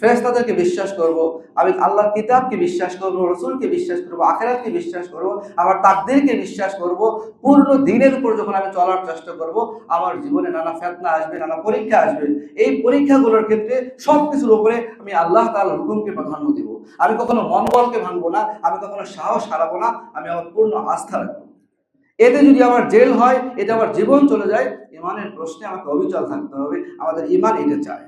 ফেরেশতাদেরকে বিশ্বাস করব, আমি আল্লাহর কিতাবকে বিশ্বাস করব, রসুলকে বিশ্বাস করব, আখেরাতকে বিশ্বাস করব, আমার তাকদীরকে বিশ্বাস করব, পূর্ণ দিনের উপর যখন আমি চলার চেষ্টা করব, আমার জীবনে নানা ফেতনা আসবে, নানা পরীক্ষা আসবে। এই পরীক্ষাগুলোর ক্ষেত্রে সব কিছুর উপরে আমি আল্লাহ তাআলার হুকুমকে প্রাধান্য দিব। আমি কখনো মনোবলকে ভাঙবো না, আমি কখনো সাহস হারাবো না, আমি আমার পূর্ণ আস্থা রাখব। এতে যদি আমার জেল হয়, এতে আমার জীবন চলে যায়, ইমানের প্রশ্নে আমাকে অবিচল থাকতে হবে, আমাদের ইমান এটা চায়।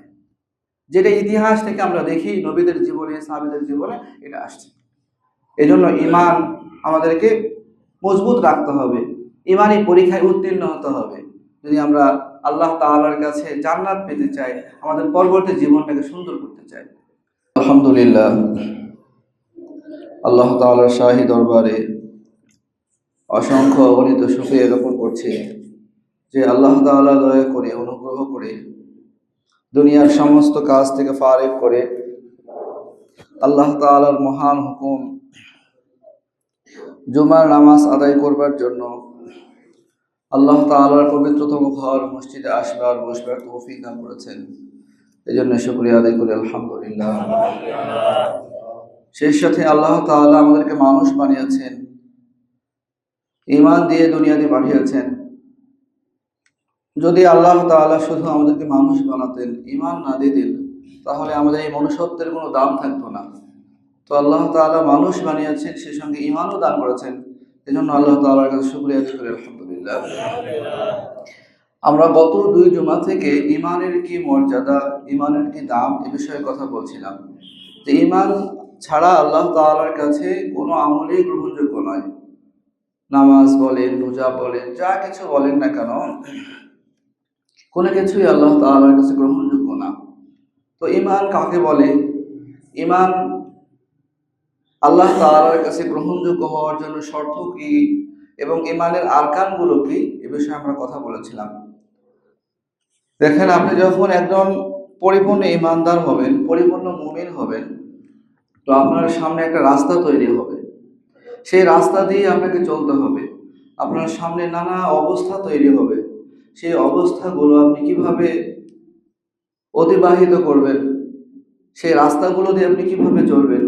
যেটা ইতিহাস থেকে আমরা দেখি, নবীদের জীবনে, সাহাবিদের জীবনে এটা আসছে। এই জন্য ইমান আমাদেরকে মজবুত রাখতে হবে। ইমানই পরীক্ষায় উত্তীর্ণ হতে হবে। যদি আমরা আল্লাহ তাআলার কাছে জান্নাত পেতে চাই, আমাদের পরবর্তী জীবনটাকে সুন্দর করতে চাই। আলহামদুলিল্লাহ। আল্লাহ তাআলার শাহী দরবারে অসংখ্য অগণিত সুখে জ্ঞাপন করছে যে আল্লাহ তাআলা দয়া করে, অনুগ্রহ করে দুনিয়ার সমস্ত কাজ থেকে ফারেক করে আল্লাহ তাআলার মহান হুকুম জুমার নামাজ আদায় করবার জন্য আল্লাহ তাআলার পবিত্রতম ঘর মসজিদে আসবার বসবার তৌফিক দান করেছেন। এই জন্য শুক্রিয়া আদায় করি, আলহামদুলিল্লাহ। সেই সাথে আল্লাহ তাআলা আমাদেরকে মানুষ বানিয়েছেন ইমান দিয়ে দুনিয়াতে পাঠিয়েছেন। যদি আল্লাহ তাআলা শুধু আমাদেরকে মানুষ বানাতেন ইমান না দিতেন, তাহলে আমাদের এই মনুষ্যত্বের কোনো দাম থাকতো না। তো আল্লাহ তাআলা মানুষ বানিয়েছেন, সে সঙ্গে ইমানও দান করেছেন। এই জন্য আল্লাহ তাআলার কাছে শুক্রিয়া আদায় করি, আলহামদুলিল্লাহ। আমরা গত দুই জুমা থেকে ইমানের কি মর্যাদা ইমানের কি দাম এ বিষয়ে কথা বলছিলাম। যে ইমান ছাড়া আল্লাহ তাআলার কাছে কোনো আমলই গ্রহণযোগ্য নয়। নামাজ বলেন, রোজা বলেন, যা কিছু বলেন না কেন কোনো কিছুই আল্লাহ তাআলার কাছে গ্রহণযোগ্য না। তো ইমান কাকে বলে? ইমান আল্লাহ তাআলার কাছে গ্রহণযোগ্য হওয়ার জন্য শর্ত কি? এবং ইমানের আরকানগুলো কি? এ বিষয়ে আমরা কথা বলেছিলাম। দেখেন, আপনি যখন একজন পরিপূর্ণ ইমানদার হবেন, পরিপূর্ণ মুমিন হবেন, তো আপনার সামনে একটা রাস্তা তৈরি হবে। সেই রাস্তা দিয়ে আপনাকে চলতে হবে। আপনার সামনে নানা অবস্থা তৈরি হবে। সেই অবস্থাগুলো আপনি কীভাবে অতিবাহিত করবেন? সেই রাস্তাগুলো দিয়ে আপনি কীভাবে চলবেন?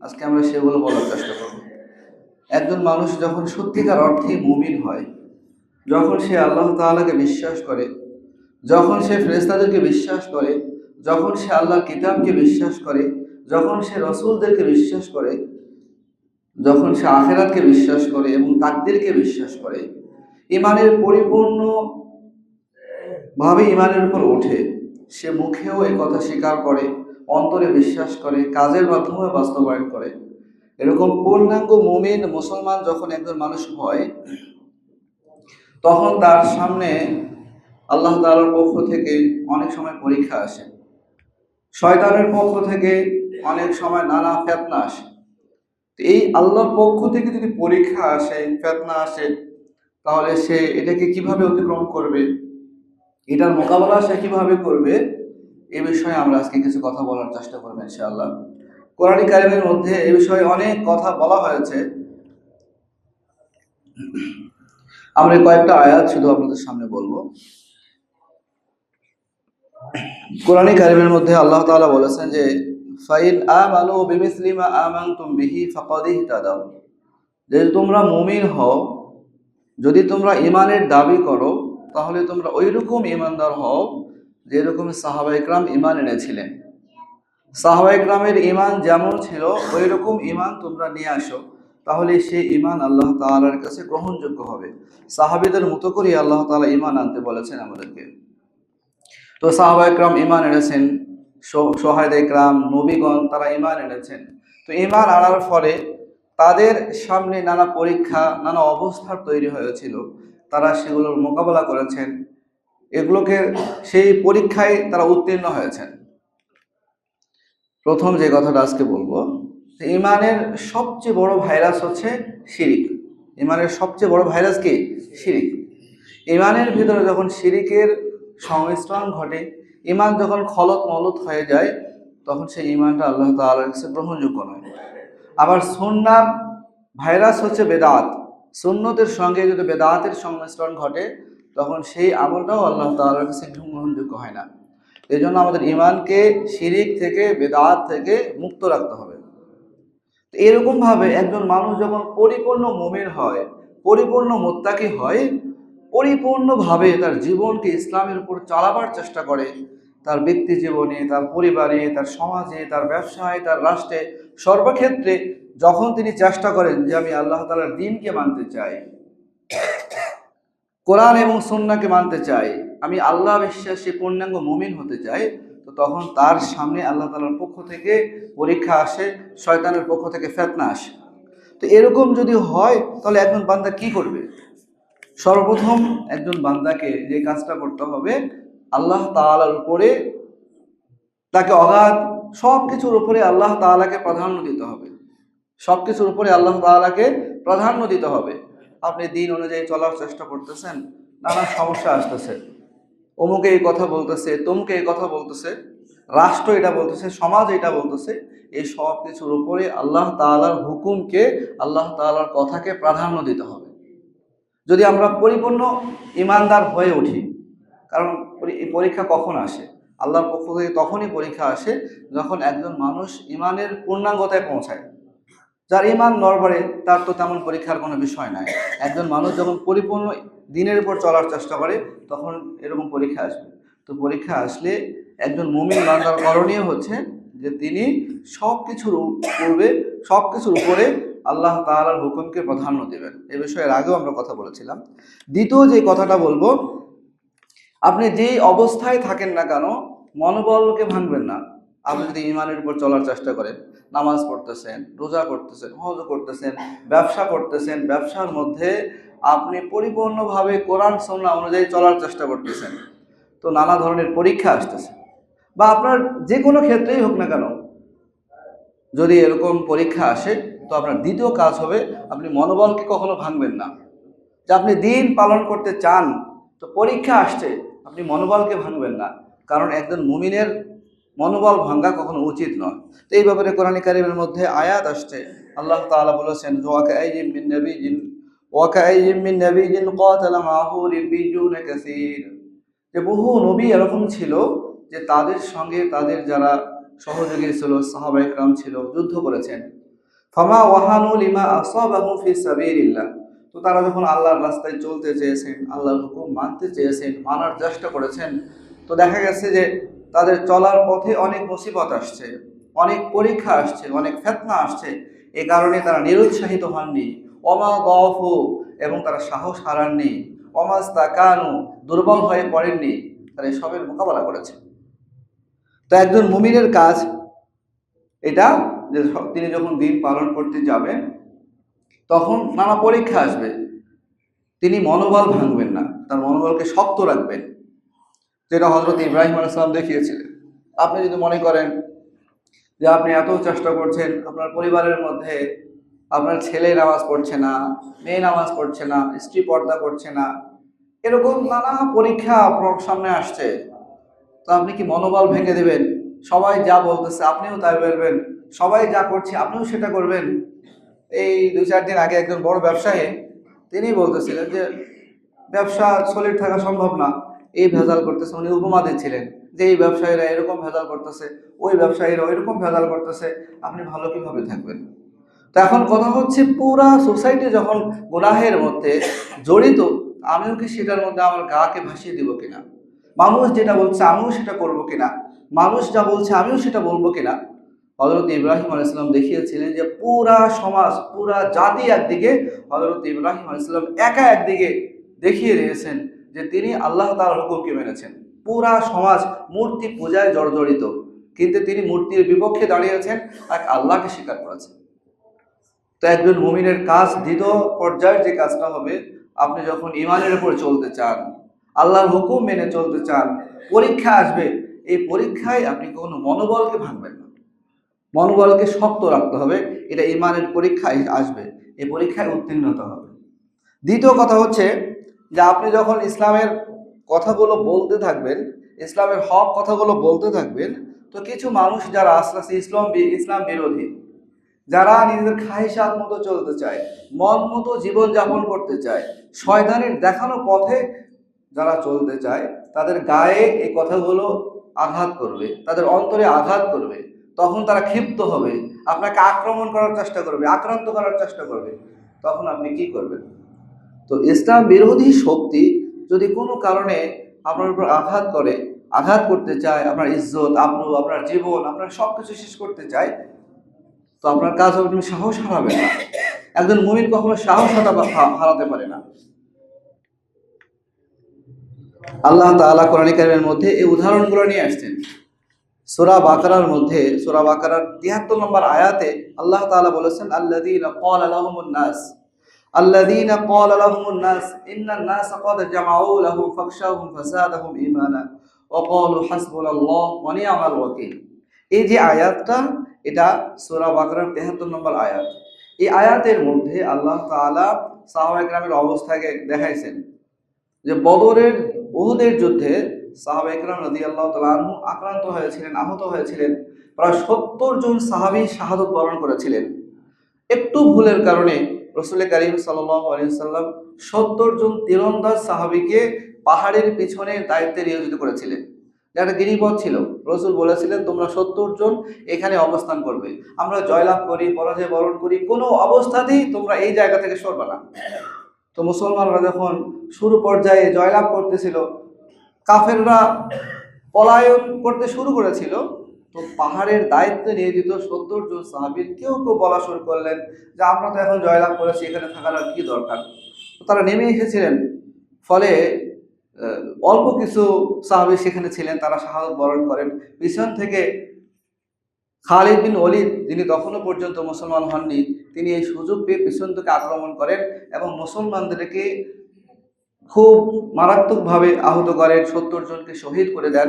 আজকে আমরা সেগুলো বলার চেষ্টা করব। একজন মানুষ যখন সত্যিকার অর্থে মুমিন হয়, যখন সে আল্লাহ তাআলাকে বিশ্বাস করে, যখন সে ফেরেশতাদেরকে বিশ্বাস করে, যখন সে আল্লাহর কিতাবকে বিশ্বাস করে, যখন সে রসুলদেরকে বিশ্বাস করে, যখন সে আখেরাতকে বিশ্বাস করে এবং তাকদেরকে বিশ্বাস করে ইমানের পরিপূর্ণ ভাবে ইমানের উপর ওঠে। সে মুখেও কথা স্বীকার করে, অন্তরে বিশ্বাস করে, কাজের মাধ্যমে বাস্তবায়ন করে। এরকম পূর্ণাঙ্গ মুমিন মুসলমান যখন একজন মানুষ হয়, তখন তার সামনে আল্লাহ তাআলার পক্ষ থেকে অনেক সময় পরীক্ষা আসে। শয়তানের পক্ষ থেকে অনেক সময় নানা ফেতনা আসে। এই আল্লাহর পক্ষ থেকে যদি পরীক্ষা আসে, ফেতনা আসে, তাহলে সে এটাকে কীভাবে অতিক্রম করবে? এটার মোকাবেলা সে কীভাবে করবে, এ বিষয়ে আমরা আজকে কিছু কথা বলার চেষ্টা করব ইনশাআল্লাহ। কোরআনী কারিমের মধ্যে এ বিষয়ে অনেক কথা বলা হয়েছে। আমরা কয়েকটা আয়াত শুধু আপনাদের সামনে বলব। কোরআনী কারিমের মধ্যে আল্লাহ তাআলা বলেছেন যে, ফাইন আমানু বিমিসলি মা আমানতুম বিহি ফাকাদ ইহতাদাও যে তোমরা মুমিন হও, যদি তোমরা ইমানের দাবি করো তাহলে তোমরা ওইরকম ইমানদার হও যেরকম সাহাবা ইকরাম ইমান এনেছিলেন। সাহাবা ইকরামের ইমান যেমন ছিল ওই রকম ইমান তোমরা নিয়ে আসো। তাহলে সেই ইমান আল্লাহ তাআলার কাছে গ্রহণযোগ্য হবে। সাহাবিদের মতো করে আল্লাহ তাআলা ইমান আনতে বলেছেন আমাদেরকে। তো সাহাবা ইকরাম ইমান এনেছেন সোহায়দ ইকরাম, নবীগণ তারা ইমান এনেছেন। তো ইমান আনার ফলে তাদের সামনে নানা পরীক্ষা, নানা অবস্থার তৈরি হয়েছিল। তারা সেগুলোর মোকাবেলা করেছেন। এগুলোকে সেই পরীক্ষায় তারা উত্তীর্ণ হয়েছেন। প্রথম যে কথাটা আজকে বলব ইমানের সবচেয়ে বড় ভাইরাস হচ্ছে শিরিক। ইমানের সবচেয়ে বড় ভাইরাস কি? শিরিক। ইমানের ভিতরে যখন শিরিকের সংমিশ্রণ ঘটে, ইমান যখন খলত মলত হয়ে যায়, তখন সেই ইমানটা আল্লাহ তাআলার কাছে গ্রহণযোগ্য নয়। আবার সুন্নার ভাইরাস হচ্ছে বেদাত। সুন্নতের সঙ্গে যদি বেদাতের সংমিশ্রণ ঘটে, তখন সেই আমলটাও আল্লাহ তাআলার কাছে গ্রহণযোগ্য হয় না। এই জন্য আমাদের ইমানকে শিরিক থেকে, বেদাত থেকে মুক্ত রাখতে হবে। তো এরকমভাবে একজন মানুষ যখন পরিপূর্ণ মুমিন হয়, পরিপূর্ণ মোত্তাকি হয়, পরিপূর্ণভাবে তার জীবনকে ইসলামের উপর চালাবার চেষ্টা করে, তার ব্যক্তি জীবনে, তার পরিবারে, তার সমাজে, তার ব্যবসায়, তার রাষ্ট্রে, সর্বক্ষেত্রে যখন তিনি চেষ্টা করেন যে আমি আল্লাহ তালার দিনকে মানতে চাই, কোরআন এবং সন্নাকে মানতে চাই, আমি আল্লাহ বিশ্বাসী পূর্ণাঙ্গ মুমিন হতে চাই, তো তখন তার সামনে আল্লাহ তালার পক্ষ থেকে পরীক্ষা আসে, শয়তানের পক্ষ থেকে ফেতনা আসে। তো এরকম যদি হয়, তাহলে একজন বান্দা কি করবে? সর্বপ্রথম একজন বান্দাকে যে কাজটা করতে হবে, আল্লাহ তাআলার উপরে তাকে অগাধ সব কিছুর উপরে আল্লাহ তাআলাকে প্রাধান্য দিতে হবে। সব কিছুর উপরে আল্লাহ তাআলাকে প্রাধান্য দিতে হবে। আপনি দিন অনুযায়ী চলার চেষ্টা করতেছেন, নানা সমস্যা আসতেছে। অমুকে এই কথা বলতেছে, তমুকে এই কথা বলতেছে, রাষ্ট্র এটা বলতেছে, সমাজ এটা বলতেছে, এই সব কিছুর উপরে আল্লাহ তাআলার হুকুমকে, আল্লাহ তাআলার কথাকে প্রাধান্য দিতে হবে। যদি আমরা পরিপূর্ণ ইমানদার হয়ে উঠি, কারণ পরীক্ষা কখন আসে? আল্লাহর পক্ষ থেকে তখনই পরীক্ষা আসে যখন একজন মানুষ ইমানের পূর্ণাঙ্গতায় পৌঁছায়। যার ইমান নড়বড়ে, তার তো তেমন পরীক্ষার কোনো বিষয় নাই। একজন মানুষ যখন পরিপূর্ণ দিনের উপর চলার চেষ্টা করে, তখন এরকম পরীক্ষা আসবে। তো পরীক্ষা আসলে একজন মুমিন বান্দার করণীয় হচ্ছে যে তিনি সব কিছুর পূর্বে সব কিছুর উপরে আল্লাহ তাআলার হুকুমকে প্রাধান্য দেবেন। এ বিষয়ের আগেও আমরা কথা বলেছিলাম। দ্বিতীয় যে কথাটা বলব, আপনি যেই অবস্থায় থাকেন না কেন, মনোবলকে ভাঙবেন না। আপনি যদি ইমানের উপর চলার চেষ্টা করেন, নামাজ পড়তেছেন, রোজা করতেছেন, হজ করতেছেন, ব্যবসা করতেছেন, ব্যবসার মধ্যে আপনি পরিপূর্ণভাবে কোরআন সন্না অনুযায়ী চলার চেষ্টা করতেছেন, তো নানা ধরনের পরীক্ষা আসতেছে। বা আপনার যে কোনো ক্ষেত্রেই হোক না কেন, যদি এরকম পরীক্ষা আসে, তো আপনার দ্বিতীয় কাজ হবে, আপনি মনোবলকে কখনো ভাঙবেন না। যে আপনি দিন পালন করতে চান, তো পরীক্ষা আসছে, আপনি মনোবলকে ভাঙবেন না। কারণ একজন মুমিনের মনোবল ভাঙ্গা কখনো উচিত নয়। তো এই ব্যাপারে কোরআনী কারিমের মধ্যে আয়াত আসছে। আল্লাহ তালা বলেছেন যে বহু নবী এরকম ছিল যে তাদের সঙ্গে তাদের যারা সহযোগী ছিল, সাহাবা ইকরাম ছিল, যুদ্ধ করেছেন। ফামা ওয়াহানু লিমা আসাবাহু ফি সাবিলিল্লাহ। তো তারা যখন আল্লাহর রাস্তায় চলতে চেয়েছেন, আল্লাহর হুকুম মানতে চেয়েছেন, মানার চেষ্টা করেছেন, তো দেখা গেছে যে তাদের চলার পথে অনেক মুসিবত আসছে, অনেক পরীক্ষা আসছে, অনেক ফেতনা আসছে। এ কারণে তারা নিরুৎসাহিত হননি। অমা গফু, এবং তারা সাহস হারাননি। অমাস্তাকানু দুর্বল হয়ে পড়েননি। তারা এসবের মোকাবেলা করেছে। তো একজন মুমিনের কাজ এটা, যে তিনি যখন দিন পালন করতে যাবেন, তখন নানা পরীক্ষা আসবে। তিনি মনোবল ভাঙবেন না। তার মনোবলকে শক্ত রাখবেন। যেটা হজরত ইব্রাহিম আলাইসালাম দেখিয়েছিলেন। আপনি যদি মনে করেন যে আপনি এত চেষ্টা করছেন, আপনার পরিবারের মধ্যে আপনার ছেলে নামাজ পড়ছে না, মেয়ে নামাজ পড়ছে না, স্ত্রী পর্দা করছে না, এরকম নানা পরীক্ষা আপনার সামনে আসছে। তো আপনি কি মনোবল ভেঙে দেবেন? সবাই যা বলতেছে আপনিও তাই বলবেন, সবাই যা করছে আপনিও সেটা করবেন। এই দু চার দিন আগে একজন বড় ব্যবসায়ী, তিনি বলতেছিলেন যে ব্যবসা সলিড থাকা সম্ভব না। এই ভেজাল করতেছে, উনি উপমা দিচ্ছিলেন যে এই ব্যবসায়ীরা এরকম ভেজাল করতেছে, ওই ব্যবসায়ীরা এরকম ভেজাল করতেছে, আপনি ভালো কীভাবে থাকবেন? তো এখন কথা হচ্ছে, পুরা সোসাইটি যখন গুনাহের মধ্যে জড়িত, আমিও কি সেটার মধ্যে আমার গাকে ভাসিয়ে দিব কিনা? মানুষ যেটা বলছে, আমিও সেটা করব কিনা? মানুষ যা বলছে, আমিও সেটা বলব কিনা? হজরত ইব্রাহিম আলাইসাল্লাম দেখিয়েছিলেন যে পুরা সমাজ, পুরা জাতি একদিকে হজরত ইব্রাহিম আলাইসাল্লাম একা একদিকে দেখিয়ে দিয়েছেন। যে তিনি আল্লাহ তার হুকুমকে মেনেছেন। পুরা সমাজ মূর্তি পূজায় জর্জরিত। কিন্তু তিনি মূর্তির বিপক্ষে দাঁড়িয়েছেন এক আল্লাহকে স্বীকার করেছেন। তো একজন মুমিনের কাজ দ্বিতীয় পর্যায়ের যে কাজটা হবে, আপনি যখন ইমানের উপর চলতে চান, আল্লাহর হুকুম মেনে চলতে চান, পরীক্ষা আসবে, এই পরীক্ষায় আপনি কোনো মনোবলকে ভাঙবেন না। মনোবলকে শক্ত রাখতে হবে, এটা ইমানের পরীক্ষায় আসবে, এই পরীক্ষায় উত্তীর্ণ হতে হবে। দ্বিতীয় কথা হচ্ছে যে আপনি যখন ইসলামের কথাগুলো বলতে থাকবেন, ইসলামের হক কথাগুলো বলতে থাকবেন, তো কিছু মানুষ যারা আস্তে আস্তে ইসলাম ইসলাম বিরোধী, যারা নিজেদের খাইসাত মতো চলতে চায়, মন মতো জীবনযাপন করতে চায়, শয়তানের দেখানো পথে যারা চলতে চায়, তাদের গায়ে এই কথাগুলো আঘাত করবে, তাদের অন্তরে আঘাত করবে, তখন তারা ক্ষিপ্ত হবে, আপনাকে আক্রমণ করার চেষ্টা করবে, আক্রান্ত করার চেষ্টা করবে, তখন আপনি কি করবেন? তো ইসলাম বিরোধী শক্তি যদি কোনো কারণে আপনার উপর আঘাত করে, আঘাত করতে চায়, আপনার ইজ্জত আব্রু আপনার জীবন, আপনার সব কিছু শেষ করতে চায়, তো আপনার কাজ হবে তুমি সাহস হারাবে না। একজন মুমিন কখনো সাহস হারা- হারাতে পারে না। আল্লাহ তাআলা কোরআন কারিমের মধ্যে এই উদাহরণগুলো নিয়ে আসছেন। সূরা বাকারার মধ্যে, সূরা বাকারার 73 নম্বর আয়াতে আল্লাহ তাআলা বলেছেন লাহুমুন নাস। ক্বালা লাহুমুন নাস ইন্নান নাস ক্বাদ জামাউ লাহুম ফাখশাহুম ফাসাদাহুম ঈমানা ওয়া ক্বালু হাসবুনাল্লাহ ওয়া নি'মাল ওয়াকিল। এই যে আয়াতটা, এটা সূরা বাকারার 73 নম্বর আয়াত। এই আয়াতের মধ্যে আল্লাহ তাআলা সাহাবা একরামের অবস্থাকে দেখাইছেন যে বদরের বহুদের যুদ্ধে সাহাবা একরাম রাজি আল্লাহ তালু আক্রান্ত হয়েছিলেন, আহত হয়েছিলেন। প্রায় সত্তর জন সাহাবি শাহাদত বরণ করেছিলেন। একটু ভুলের কারণে রসুল করিম সাল্লাম সত্তর জন তীরন্দাজ সাহাবিকে পাহাড়ের পিছনে দায়িত্বে নিয়োজিত করেছিলেন। একটা গিরিপথ ছিল, রসুল বলেছিলেন, তোমরা সত্তর জন এখানে অবস্থান করবে। আমরা জয়লাভ করি, পরাজয় বরণ করি, কোনো অবস্থাতেই তোমরা এই জায়গা থেকে সরবে না। তো মুসলমানরা যখন শুরু পর্যায়ে জয়লাভ করতেছিল, কাফেররা পলায়ন করতে শুরু করেছিল তো পাহাড়ের দায়িত্বে নিয়োজিত সত্তর জন সাহাবির কেউ কেউ বলা শুরু করলেন যে, আমরা তো এখন জয়লাভ করেছি, এখানে থাকার আর কি দরকার? তারা নেমে এসেছিলেন। ফলে অল্প কিছু সাহাবি সেখানে ছিলেন, তারা শাহাদত বরণ করেন। পিছন থেকে খালিদ বিন ওলিদ যিনি তখনও পর্যন্ত মুসলমান হননি, তিনি এই সুযোগ পেয়ে পিছন থেকে আক্রমণ করেন এবং মুসলমানদেরকে খুব মারাত্মকভাবে আহত করেন, সত্তর জনকে শহীদ করে দেন।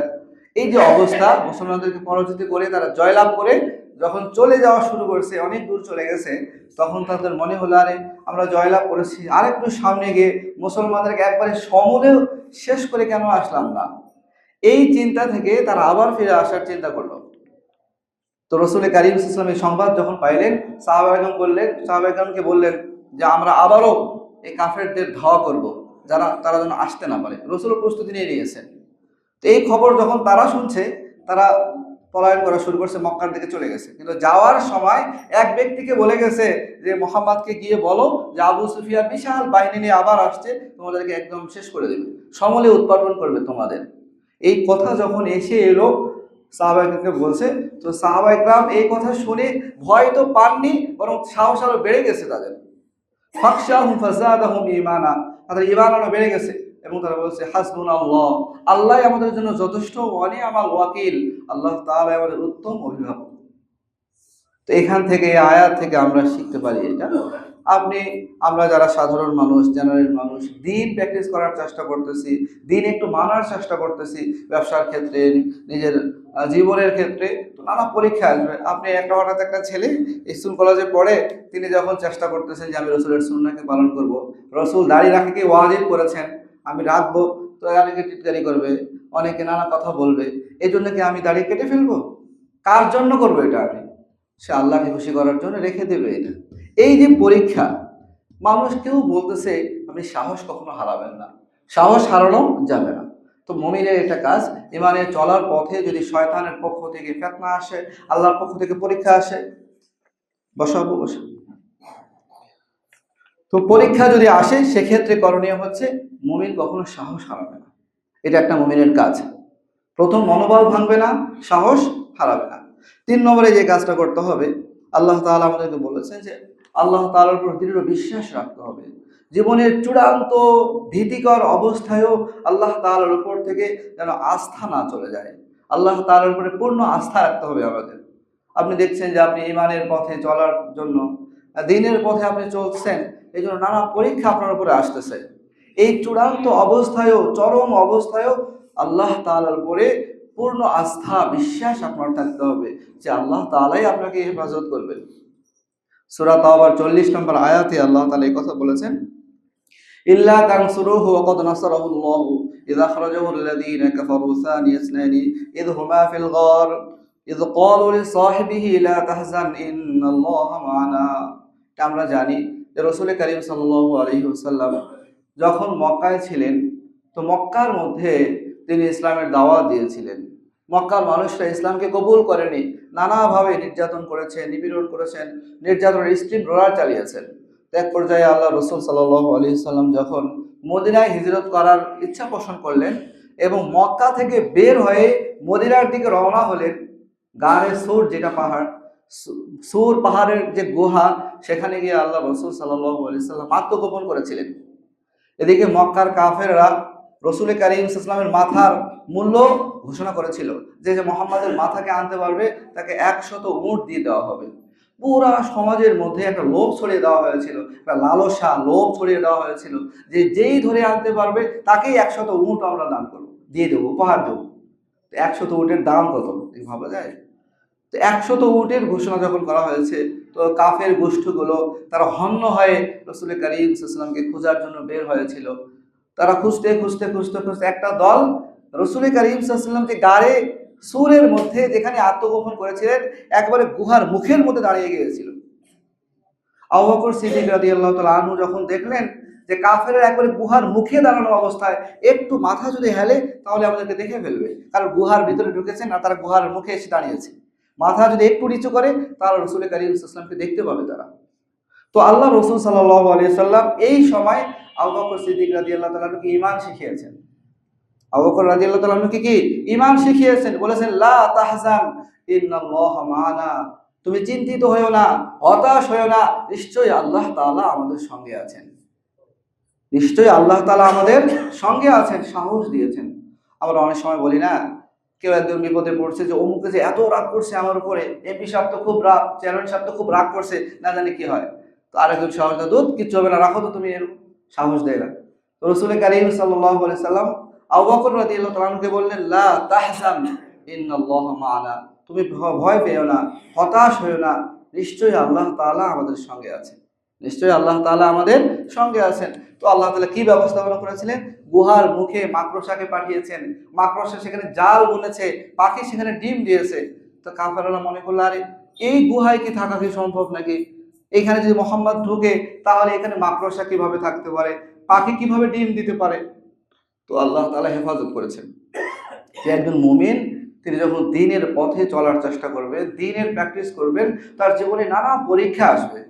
এই যে অবস্থা, মুসলমানদেরকে পরাজিত করে তারা জয়লাভ করে যখন চলে যাওয়া শুরু করেছে, অনেক দূর চলে গেছে, তখন তাদের মনে হলো, আরে, আমরা জয়লাভ করেছি। আর একটু সামনে গিয়ে মুসলমানদেরকে একবারে সমূলেও শেষ করে কেন আসলাম না? এই চিন্তা থেকে তারা আবার ফিরে আসার চিন্তা করল। তো রসুল কারিম ইসলামের সংবাদ যখন পাইলেন সাহাবাগম বললেন সাহাবাগমকে বললেন যে, আমরা আবারও এই কাফেরদের ধাওয়া করব, যারা, তারা যেন আসতে না পারে। রসুল প্রস্তুতি নিয়ে নিয়েছেন। তো এই খবর যখন তারা শুনছে, তারা পলায়ন করা শুরু করছে, মক্কার দিকে চলে গেছে। কিন্তু যাওয়ার সময় এক ব্যক্তিকে বলে গেছে যে, মোহাম্মদকে গিয়ে বলো যে, আবু সুফিয়া বিশাল বাহিনী নিয়ে আবার আসছে, তোমাদেরকে একদম শেষ করে দেবে। সমলে উৎপাদন করবে তোমাদের। এই কথা যখন এসে এলো, সাহাবাইকে বলছে, তো সাহাবাইকরাম এই কথা শুনে ভয় তো পাননি, বরং সাহস আরও বেড়ে গেছে তাদের। ফাকশাহুম ফাজাদাহুম ঈমানা। তাদের ইমান আরও বেড়ে গেছে। এবং তারা বলছে হাসবুন আল্লাহ আল্লাহ আমাদের জন্য যথেষ্ট ওয়ানি আমার ওয়াকিল। আল্লাহ তাআলা আমাদের উত্তম অভিভাবক। তো এখান থেকে আয়াত থেকে আমরা শিখতে পারি এটা। আপনি, আমরা যারা সাধারণ মানুষ, জেনারেল মানুষ, দিন প্র্যাকটিস করার চেষ্টা করতেছি, দিন একটু মানার চেষ্টা করতেছি ব্যবসার ক্ষেত্রে, নিজের জীবনের ক্ষেত্রে নানা পরীক্ষা আসবে। আপনি একটা হঠাৎ একটা ছেলে স্কুল কলেজে পড়ে, তিনি যখন চেষ্টা করতেছেন যে আমি রসুলের সুন্নাকে পালন করব, রসুল দাঁড়িয়ে রাখাকে ওয়াজিব করেছেন? আমি রাখব তো অনেকে টিটকারি করবে, অনেকে নানা কথা বলবে এই জন্য কি আমি দাড়ি কেটে ফেলব? কার জন্য করব এটা আমি? সে আল্লাহকে খুশি করার জন্য রেখে দেবে এটা। এই যে পরীক্ষা, মানুষ কেউ বলতেছে, আপনি সাহস কখনো হারাবেন না। সাহস হারানো যাবে না। তো মমিনের এটা কাজ ইমানের চলার পথে যদি শয়তানের পক্ষ থেকে ফেতনা আসে, আল্লাহর পক্ষ থেকে পরীক্ষা আসে বসাবো বসা তো পরীক্ষা যদি আসে, সেক্ষেত্রে করণীয় হচ্ছে মুমিন কখনো সাহস হারাবে না। এটা একটা মুমিনের কাজ। প্রথম মনোবল ভাঙবে না, সাহস হারাবে না। তিন নম্বরে যে কাজটা করতে হবে, আল্লাহ তাআলা আমাদেরকে বলেছেন যে আল্লাহ তালার উপর দৃঢ় বিশ্বাস রাখতে হবে। জীবনের চূড়ান্ত ভীতিকর অবস্থায়ও আল্লাহ তাআলার উপর থেকে যেন আস্থা না চলে যায়। আল্লাহ তালার উপরে পূর্ণ আস্থা রাখতে হবে আমাদের। আপনি দেখছেন যে আপনি ইমানের পথে চলার জন্য, দিনের পথে আপনি চলছেন এই জন্য নানা পরীক্ষা আপনার উপরে আসতেছে। এই চূড়ান্ত অবস্থায়ও, চরম অবস্থায়ও আল্লাহ তালার উপরে পূর্ণ আস্থা, বিশ্বাস আপনার থাকতে হবে যে আল্লাহ তালাই আপনাকে হেফাজত করবেন। সুরা তাওবার চল্লিশ নম্বর আয়াতে আল্লাহ তালা এই কথা বলেছেন, ইল্লা তানসুরুহু ওয়াকাদ নাসারাহুল্লাহু ইযা আখরাজাহু আল্লাযীনা কাফারু সানিয়া ইসনানি ইয হুমা ফিল গার ইয ক্বালু লিসাহিবিহি ইলা তাহজান ইন্নাল্লাহা মা'ানা আমরা জানি যে রসুল করিম সাল্লাল্লাহু আলাইহি ওয়াসাল্লাম যখন মক্কায় ছিলেন, তো মক্কার মধ্যে তিনি ইসলামের দাওয়াত দিয়েছিলেন। মক্কার মানুষরা ইসলামকে কবুল করেনি, নানাভাবে নির্যাতন করেছেন নিপীড়ন করেছেন, নির্যাতনের স্ট্রিম রোলার চালিয়েছেন। এক পর্যায়ে আল্লাহ রসুল সাল্লাহ আলী সাল্লাম যখন মদিনায় হিজরত করার ইচ্ছা পোষণ করলেন এবং মক্কা থেকে বের হয়ে মদিনার দিকে রওনা হলেন গাড়ে সুর যেটা পাহাড় সুর পাহাড়ের যে গুহা, সেখানে গিয়ে আল্লাহ রসুল সাল্লাম আত্মগোপন করেছিলেন। এদিকে মক্কার কাফেররা রসুল করিম ইসলামের মাথার মূল্য ঘোষণা করেছিল যে যে মোহাম্মদের মাথাকে আনতে পারবে, তাকে একশত উঁট দিয়ে দেওয়া হবে। পুরা সমাজের মধ্যে একটা লোভ ছড়িয়ে দেওয়া হয়েছিল, একটা লালসা লোভ ছড়িয়ে দেওয়া হয়েছিল যে যেই ধরে আনতে পারবে, তাকেই একশত উঁট আমরা দান করব, দিয়ে দেবো, উপহার দেবো। একশত উটের দাম কত? ভাবা যায়? তো একশত উটের ঘোষণা যখন করা হয়েছে, তো কাফের গোষ্ঠীগুলো তারা হন্য হয়ে রসুল করিম খোঁজার জন্য বের হয়েছিল। তারা খুঁজতে খুঁজতে খুঁজতে খুঁজতে একটা দল রসুল করিম যে গাড়ে সুরের মধ্যে যেখানে আত্মগোপন করেছিলেন, একবারে গুহার মুখের মধ্যে দাঁড়িয়ে গিয়েছিল। আবু বকর সিদ্দিক রাদিয়াল্লাহু তাআলা আনহু যখন দেখলেন যে কাফের একবারে গুহার মুখে দাঁড়ানো অবস্থায় একটু মাথা যদি হেলে, তাহলে আমাদেরকে দেখে ফেলবে। কারণ গুহার ভিতরে ঢুকেছেন আর তারা গুহার মুখে এসে দাঁড়িয়েছে। মাথা যদি একটু নিচু করে, তাহলে রসুল করিম ইসলামকে দেখতে পাবে তারা। তো আল্লাহ রসুল সাল্লাহ আলিয়া সাল্লাম এই সময় আবু সিদ্দিক রাজি আল্লাহ তালাকে ইমান শিখিয়েছেন। আবু বকর রাজি আল্লাহ তালাকে কি? ইমান শিখিয়েছেন। বলেছেন, লা তাহজান, ইন্নাল্লাহ মানা। তুমি চিন্তিত হয়েও না, হতাশ হয়েও না, নিশ্চয়ই আল্লাহ তাআলা আমাদের সঙ্গে আছেন। নিশ্চয়ই আল্লাহ তাআলা আমাদের সঙ্গে আছেন, সাহস দিয়েছেন। আমরা অনেক সময় বলি না কেউ একজন বিপদে পড়ছে যে অমুকে যে এত রাগ করছে আমার উপরে এমপি সাহেব তো খুব রাগ, চেয়ারম্যান সাহেব তো খুব রাগ করছে, না জানি কি হয়। তো আরেকজন সাহস দেয় দুধ, কিচ্ছু হবে না, রাখো তো তুমি এর সাহস দেয় না। তো রসুল করিম সাল্লাহ সাল্লাম আবু বকর রাদিয়াল্লাহু তাআলাকে বললেন, লা তাহজান, ইন্নাল্লাহ মা'ানা। তুমি ভয় পেও না, হতাশ হয়েও না, নিশ্চয়ই আল্লাহ তাআলা আমাদের সঙ্গে আছে। নিশ্চয়ই আল্লাহ তাআলা আমাদের সঙ্গে আছেন। তো আল্লাহ তাআলা কি ব্যবস্থাপনা করেছিলেন? গুহার মুখে মাকড়সাকে পাঠিয়েছেন। মাকড়সা সেখানে জাল বুনেছে, পাখি সেখানে ডিম দিয়েছে। তো কাফেররা মনে করল, আরে, এই গুহায় কি থাকা কি সম্ভব নাকি? এখানে যদি মোহাম্মদ ঢুকে, তাহলে এখানে মাকড়সা কীভাবে থাকতে পারে? পাখি কীভাবে ডিম দিতে পারে? তো আল্লাহ তালা হেফাজত করেছেন। যে একজন মুমিন, তিনি যখন দিনের পথে চলার চেষ্টা করবেন দিনের প্র্যাকটিস করবেন, তার জীবনে নানা পরীক্ষা আসবে।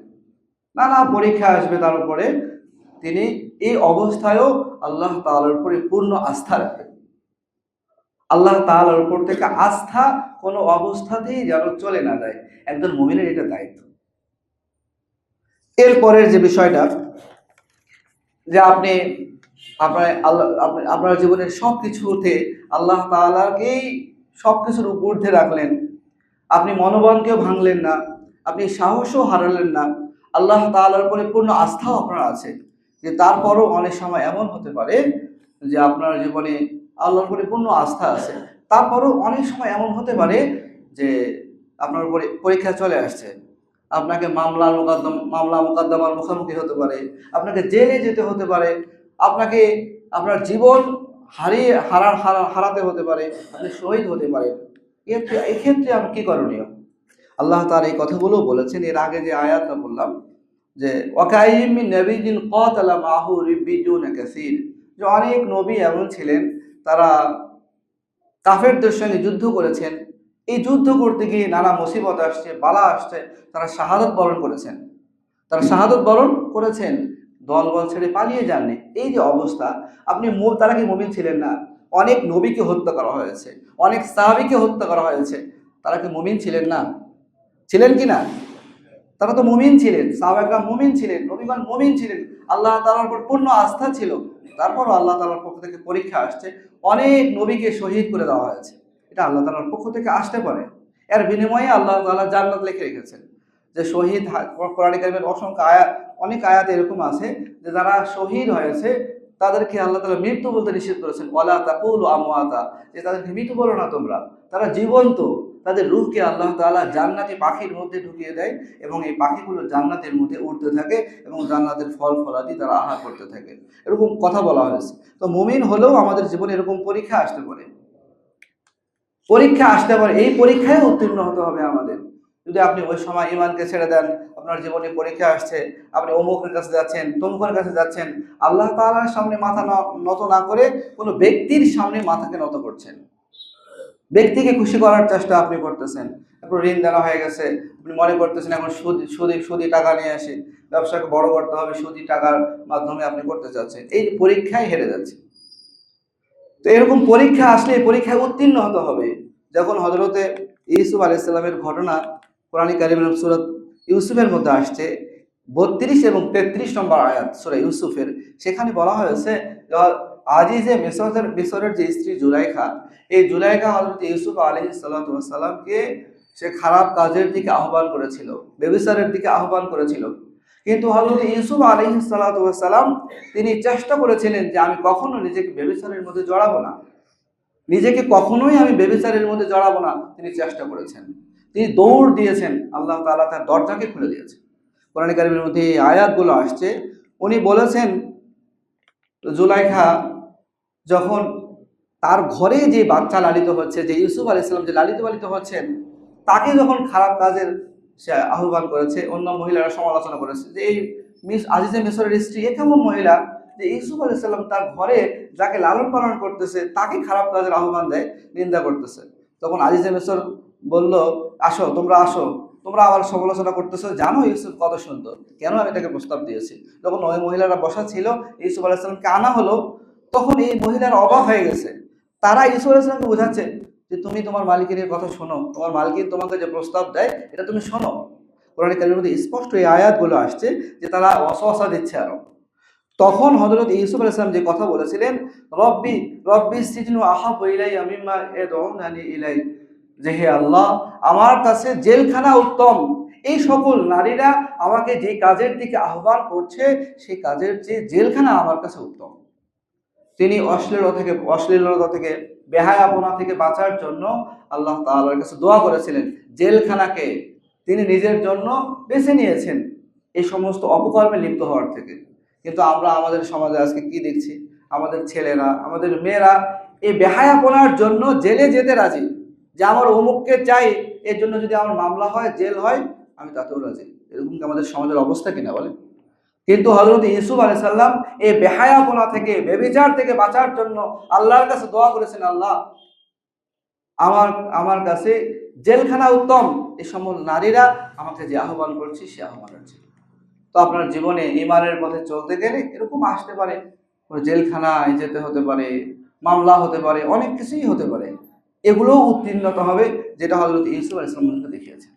নানা পরীক্ষা আসবে তার উপরে। তিনি এই অবস্থায়ও আল্লাহ তালার উপরে পূর্ণ আস্থা রাখবেন আল্লাহ তাআলার উপর থেকে আস্থা কোনো অবস্থাতেই যেন চলে না যায়। একজন মুমিনের এটা দায়িত্ব। এরপরের যে বিষয়টা, যে আপনি আপনার আল্লাহ, আপনি- আপনার জীবনের সব কিছুতে আল্লাহ তাআলাকেই সব কিছুর ঊর্ধ্বে রাখলেন। আপনি মনোবনকেও ভাঙলেন না, আপনি সাহসও হারালেন না। আল্লাহ তাআলার উপরে পূর্ণ আস্থাও আপনার আছে। যে তারপরও অনেক সময় এমন হতে পারে যে আপনার জীবনে আল্লাহর উপরে পূর্ণ আস্থা আছে। তারপরও অনেক সময় এমন হতে পারে যে আপনার উপরে পরীক্ষা চলে আসছে। আপনাকে মামলা মোকদ্দম, মামলা মোকদ্দমার মুখোমুখি হতে পারে। আপনাকে জেলে যেতে হতে পারে। আপনাকে আপনার জীবন হারিয়ে হারার হারা- হারাতে হতে পারে। আপনি শহীদ হতে পারেন। এক্ষেত্রে এক্ষেত্রে আমি কী করণীয়? আল্লাহ তার এই কথাগুলো বলেছেন। এর আগে যে আয়াতটা বললাম যে রিব্বিজুন যে, অনেক নবী এমন ছিলেন, তারা কাফেরদের সঙ্গে যুদ্ধ করেছেন। এই যুদ্ধ করতে গিয়ে নানা মুসিবত আসছে, বালা আসছে, তারা শাহাদত বরণ করেছেন। তারা শাহাদত বরণ করেছেন, দল বল ছেড়ে পালিয়ে যাননি। এই যে অবস্থা, আপনি তারা কি মুমিন ছিলেন না? অনেক নবীকে হত্যা করা হয়েছে, অনেক সাহাবিকে হত্যা করা হয়েছে, তারা কি মুমিন ছিলেন না? ছিলেন কি না? তারা তো মুমিন ছিলেন সাহাবাকরা মুমিন ছিলেন, নবীগণ মুমিন ছিলেন। আল্লাহ তাআলার উপর পূর্ণ আস্থা ছিল। তারপরও আল্লাহ তালার পক্ষ থেকে পরীক্ষা আসছে, অনেক নবীকে শহীদ করে দেওয়া হয়েছে। এটা আল্লাহ তালার পক্ষ থেকে আসতে পারে। এর বিনিময়ে আল্লাহ তাআলা জান্নাত লিখে রেখেছেন। যে শহীদ কোরআন কারিমের অসংখ্য আয়াত অনেক আয়াত এরকম আছে যে যারা শহীদ হয়েছে, তাদেরকে আল্লাহ তাআলা মৃত্যু বলতে নিষেধ করেছেন। ওয়ালা তাকুলু আমওয়াতা, যে তাদেরকে মৃত্যু বলো না তোমরা। তারা জীবন্ত তাদের রূহকে আল্লাহ তাআলা জান্নাতি পাখির মধ্যে ঢুকিয়ে দেয় এবং এই পাখিগুলো জান্নাতের মধ্যে উঠতে থাকে এবং জান্নাতের ফল ফলাদি তারা আহার করতে থাকে। এরকম কথা বলা হয়েছে। তো মুমিন হলেও আমাদের জীবনে এরকম পরীক্ষা আসতে পারে। পরীক্ষা আসতে পারে। এই পরীক্ষায় উত্তীর্ণ হতে হবে আমাদের। যদি আপনি ওই সময় ইমানকে ছেড়ে দেন, আপনার জীবনে পরীক্ষা আসছে, আপনি অমুকের কাছে যাচ্ছেন, তমুকের কাছে যাচ্ছেন, আল্লাহ তাআলার সামনে মাথা নত না করে কোনো ব্যক্তির সামনে মাথাকে নত করছেন। ব্যক্তিকে খুশি করার চেষ্টা আপনি করতেছেন। এখন ঋণ দেওয়া হয়ে গেছে। আপনি মনে করতেছেন, এখন সুদ, সুদি সুদি টাকা নিয়ে আসি। ব্যবসাকে বড় করতে হবে, সুদি টাকার মাধ্যমে আপনি করতে চাচ্ছেন। এই পরীক্ষায় হেরে যাচ্ছে তো এরকম পরীক্ষা আসলে পরীক্ষায় উত্তীর্ণ হতে হবে। যখন হজরতে ইউসুফ আলাইসাল্লামের ঘটনা কোরআন কারিমের সুরত ইউসুফের মধ্যে আসছে, বত্রিশ এবং তেত্রিশ নম্বর আয়াত, সুরা ইউসুফের, সেখানে বলা হয়েছে আজই যে মিশরের মিশরের যে স্ত্রী জুলাইখা, এই জুলাইখা হজরত ইউসুফ আলহি সাল্লামকে সে খারাপ কাজের দিকে আহ্বান করেছিল বেবিসারের দিকে আহ্বান করেছিল। কিন্তু হজরত ইউসুফ আলহি সাল্লাম তিনি চেষ্টা করেছিলেন যে আমি কখনো নিজেকে বেবিসারের মধ্যে জড়াবো না। নিজেকে কখনোই আমি বেবিচারের মধ্যে জড়াবো না, তিনি চেষ্টা করেছেন। তিনি দৌড় দিয়েছেন, আল্লাহ তালা তার দরজাকে খুলে দিয়েছেন। কোরআন কারিমের মধ্যে এই আয়াতগুলো আসছে। উনি বলেছেন, জুলাইখা যখন তার ঘরে যে বাচ্চা লালিত হচ্ছে, যে ইউসুফ আলাইসাল্লাম যে লালিত পালিত হচ্ছেন, তাকে যখন খারাপ কাজের সে আহ্বান করেছে, অন্য মহিলারা সমালোচনা করেছে, যে এই মিস আজিজে মিশরের স্ত্রী, এ কেমন মহিলা? যে ইউসুফ আলাইসাল্লাম তার ঘরে যাকে লালন পালন করতেছে, তাকে খারাপ কাজের আহ্বান দেয়, নিন্দা করতেছে। তখন আজিজে মিশর বলল, আসো, তোমরা আসো। তোমরা আবার সমালোচনা করতেছো। জানো ইউসুফ কত সুন্দর। কেন আমি তাকে প্রস্তাব দিয়েছি? যখন ওই মহিলারা বসা ছিল, ইউসুফ আলাইসাল্লামকে আনা হলো তখন এই মহিলার অবাক হয়ে গেছে। তারা ইউসুফ আলাইসাল্লামকে বোঝাচ্ছে যে তুমি তোমার মালিকের কথা শোনো। তোমার মালিকের তোমাকে যে প্রস্তাব দেয়, এটা তুমি শোনো। কোরআন কারিমের মধ্যে স্পষ্ট এই আয়াতগুলো আসছে যে তারা অসহসা দিচ্ছে আরও। তখন হজরত ইউসুফ আলাইসলাম যে কথা বলেছিলেন, রব্বি রব্বি সিজনু আহাব ইলাই আমিমা এদৌনানি ইলাই। যে হে আল্লাহ, আমার কাছে জেলখানা উত্তম। এই সকল নারীরা আমাকে যে কাজের দিকে আহ্বান করছে, সেই কাজের চেয়ে জেলখানা আমার কাছে উত্তম। তিনি অশ্লীলতা থেকে অশ্লীলতা থেকে, বেহায়াপনা থেকে বাঁচার জন্য আল্লাহ তাআলার কাছে দোয়া করেছিলেন। জেলখানাকে তিনি নিজের জন্য বেছে নিয়েছেন এই সমস্ত অপকর্মে লিপ্ত হওয়ার থেকে। কিন্তু আমরা আমাদের সমাজে আজকে কি দেখছি? আমাদের ছেলেরা, আমাদের মেয়েরা এই বেহায়াপনার জন্য জেলে যেতে রাজি। যে আমার অমুককে চাই, এর জন্য যদি আমার মামলা হয়, জেল হয়, আমি তাতেও রাজি। এরকম কি আমাদের সমাজের অবস্থা কিনা বলে কিন্তু হজরত ইউসুফ আলাই সাল্লাম এই বেহায়াপনা থেকে, বেবিচার থেকে বাঁচার জন্য আল্লাহর কাছে দোয়া করেছেন, আল্লাহ, আমার আমার কাছে জেলখানা উত্তম। এই সমস্ত নারীরা আমাকে যে আহ্বান করছি, সে আহ্বান আছে তো আপনার জীবনে ইমানের পথে চলতে গেলে এরকম আসতে পারে। জেলখানায় যেতে হতে পারে, মামলা হতে পারে, অনেক কিছুই হতে পারে। এগুলোও উত্তীর্ণতা হবে, যেটা হজরত ইউসুফ আল ইসলামকে দেখিয়েছে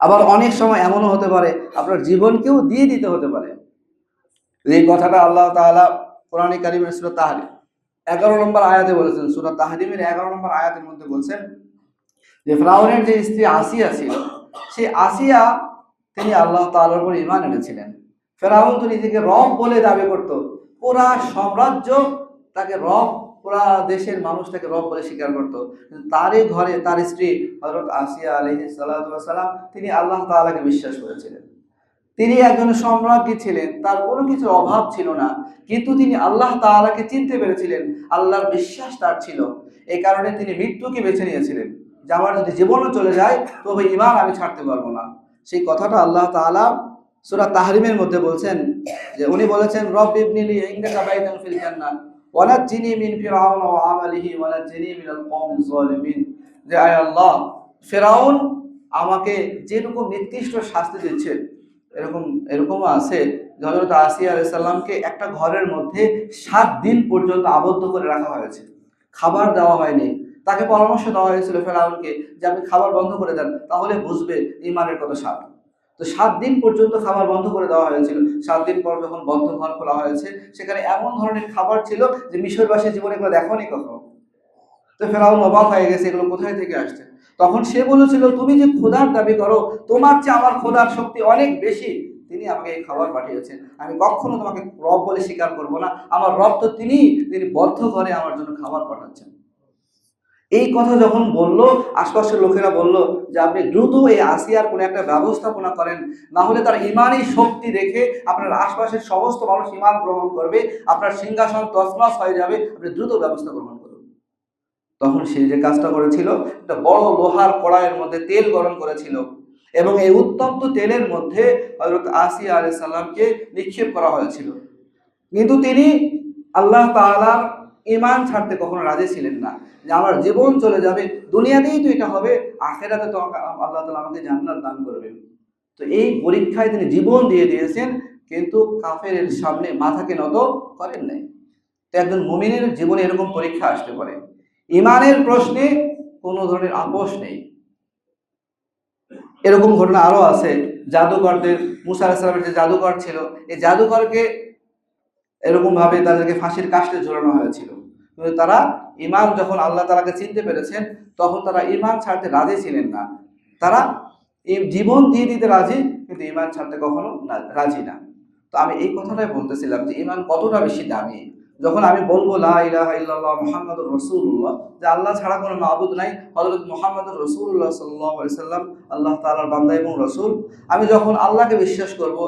আবার অনেক সময় এমনও হতে পারে, আপনার জীবনকেও দিয়ে দিতে হতে পারে। এই কথাটা আল্লাহ তাআলা কোরআন কারিমের সুরা তাহারি এগারো নম্বর আয়াতে বলেছেন। সুরা তাহারিমের এগারো নম্বর আয়াতের মধ্যে বলছেন যে, ফ্রাউনের যে স্ত্রী আসিয়া ছিল, সেই আসিয়া তিনি আল্লাহ তাআলার উপর ইমান এনেছিলেন। ফেরাউন তো নিজেকে রব বলে দাবি করত। পুরা সাম্রাজ্য তাকে রব পুরা দেশের মানুষ তাকে রব বলে স্বীকার করত। তারই ঘরে তার স্ত্রী হজরত আসিয়া আলহি সাল্লাম তিনি আল্লাহ তাআলাকে বিশ্বাস করেছিলেন। তিনি একজন সম্রাজ্ঞী ছিলেন, তার কোনো কিছুর অভাব ছিল না, কিন্তু তিনি আল্লাহ তাআলাকে চিনতে পেরেছিলেন, আল্লাহর বিশ্বাস তার ছিল। এই কারণে তিনি মৃত্যুকে বেছে নিয়েছিলেন। যে আমার যদি জীবনও চলে যায়, তবে ইমান আমি ছাড়তে পারব না। সেই কথাটা আল্লাহ তাআলা সূরা তাহরিমের মধ্যে বলছেন যে, উনি বলেছেন, রব ইবনিলি ইন্দাকা বাইতান ফিল জান্নাহ। ওয়ানাজ্জিনি মিন ফিরআউন ওয়া আমালিহি ওয়ানাজ্জিনি মিনাল কওমিজ জালিমিন যে আয় আল্লাহ ফেরাউন আমাকে যেরকম নিকৃষ্ট শাস্তি দিচ্ছে, এরকম, এরকমও আছে যে হযরত আসিয়া আলাইহিস সালামকে একটা ঘরের মধ্যে সাত দিন পর্যন্ত আবদ্ধ করে রাখা হয়েছে। খাবার দেওয়া হয়নি। তাকে পরামর্শ দেওয়া হয়েছিল ফেরাউনকে যে আপনি খাবার বন্ধ করে দেন, তাহলে বুঝবে ইমানের কত স্বাদ। তো সাত দিন পর্যন্ত খাবার বন্ধ করে দেওয়া হয়েছিল। সাত দিন পর যখন বন্ধ ঘর খোলা হয়েছে, সেখানে এমন ধরনের খাবার ছিল যে মিশরবাসীর জীবনে এগুলো দেখনি কখনো। তো ফেরাউন অবাক হয়ে গেছে, এগুলো কোথায় থেকে আসছে? তখন সে বলেছিল, তুমি যে খোদার দাবি করো, তোমার চেয়ে আমার খোদার শক্তি অনেক বেশি। তিনি আমাকে এই খাবার পাঠিয়েছেন। আমি কখনো তোমাকে রব বলে স্বীকার করব না। আমার রব তো তিনি তিনি বদ্ধ ঘরে আমার জন্য খাবার পাঠাচ্ছেন। এই কথা যখন বলল, আশপাশের লোকেরা বলল যে আপনি দ্রুত এই আসিয়ার কোনো একটা ব্যবস্থাপনা করেন, না হলে তার ইমানই শক্তি দেখে আপনার আশপাশের সমস্ত মানুষ ইমান গ্রহণ করবে, আপনার সিংহাসন তসমাস হয়ে যাবে, আপনি দ্রুত ব্যবস্থা গ্রহণ করুন। তখন সে যে কাজটা করেছিল, একটা বড় লোহার কড়াইয়ের মধ্যে তেল গরম করেছিল এবং এই উত্তপ্ত তেলের মধ্যে হজরত আসিয়া আলি সাল্লামকে নিক্ষেপ করা হয়েছিল। কিন্তু তিনি আল্লাহ তাআলার ইমান ছাড়তে কখনো রাজি ছিলেন না। যে আমার জীবন চলে যাবে, দুনিয়াতেই তো এটা হবে, আখেরাতে তো আল্লাহ তাআলা আমাকে জান্নাত দান করবেন। তো এই পরীক্ষায় তিনি জীবন দিয়ে দিয়েছেন, কিন্তু কাফের সামনে মাথাকে নত করেন নাই। তো একজন মুমিনের জীবনে এরকম পরীক্ষা আসতে পারে। ইমানের প্রশ্নে কোনো ধরনের আপোষ নেই। এরকম ঘটনা আরও আছে, জাদুকরদের, মুসা আলাহিসাল্লামের যে জাদুকর ছিল, এই জাদুকরকে এরকম ভাবে তাদেরকে ফাঁসির কাস্টে ঝোলানো হয়েছিল। তারা ইমাম যখন আল্লাহ তালাকে চিনতে পেরেছেন, তখন তারা ইমান ছাড়তে রাজি ছিলেন না। তারা জীবন দিয়ে দিতে রাজি, কিন্তু ইমান ছাড়তে কখনো রাজি না। তো আমি এই কথাটাই বলতেছিলাম যে ইমান কতটা বেশি দামি? যখন আমি বলব, লা ইলাহা ইল্লাল্লাহ মুহাম্মাদুর রাসূলুল্লাহ যে আল্লাহ ছাড়া কোনো মাহবুদ নাই, হযরত মুহাম্মাদুর রাসূলুল্লাহ সাল্লাল্লাহু আলাইহি সাল্লাম আল্লাহ তাআলার বান্দা এবং রসুল। আমি যখন আল্লাহকে বিশ্বাস করব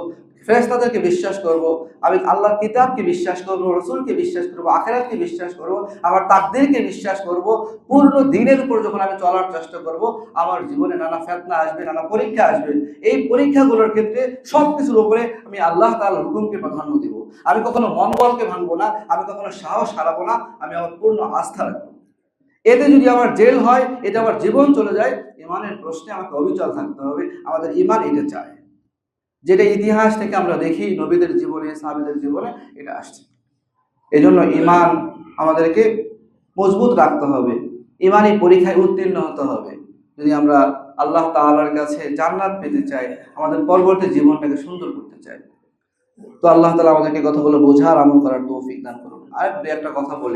ফেরেশতাদেরকে বিশ্বাস করব, আমি আল্লাহর কিতাবকে বিশ্বাস করব, রসুলকে বিশ্বাস করব, আখেরাতকে বিশ্বাস করব, আমার তাকদেরকে বিশ্বাস করব, পূর্ণ দিনের উপর যখন আমি চলার চেষ্টা করব, আমার জীবনে নানা ফেতনা আসবে, নানা পরীক্ষা আসবে। এই পরীক্ষাগুলোর ক্ষেত্রে সব কিছুর উপরে আমি আল্লাহ তাআলার হুকুমকে প্রাধান্য দেব। আমি কখনো মন বলকে ভাঙবো না, আমি কখনো সাহস হারাবো না, আমি আমার পূর্ণ আস্থা রাখব। এতে যদি আমার জেল হয়, এতে আমার জীবন চলে যায়, ইমানের প্রশ্নে আমাকে অবিচল থাকতে হবে, আমাদের ইমান এটা চায়। যেটা ইতিহাস থেকে আমরা দেখি, নবীদের জীবনে, সাহাবিদের জীবনে এটা আসছে। এজন্য ইমান আমাদেরকে মজবুত রাখতে হবে ইমানই পরীক্ষায় উত্তীর্ণ হতে হবে। যদি আমরা আল্লাহ তাআলার কাছে জান্নাত পেতে চাই, আমাদের পরবর্তী জীবনটাকে সুন্দর করতে চাই, তো আল্লাহ তাআলা আমাদেরকে কথাগুলো বোঝার আমল করার তৌফিক দান করুন। আর দু একটা কথা বলি।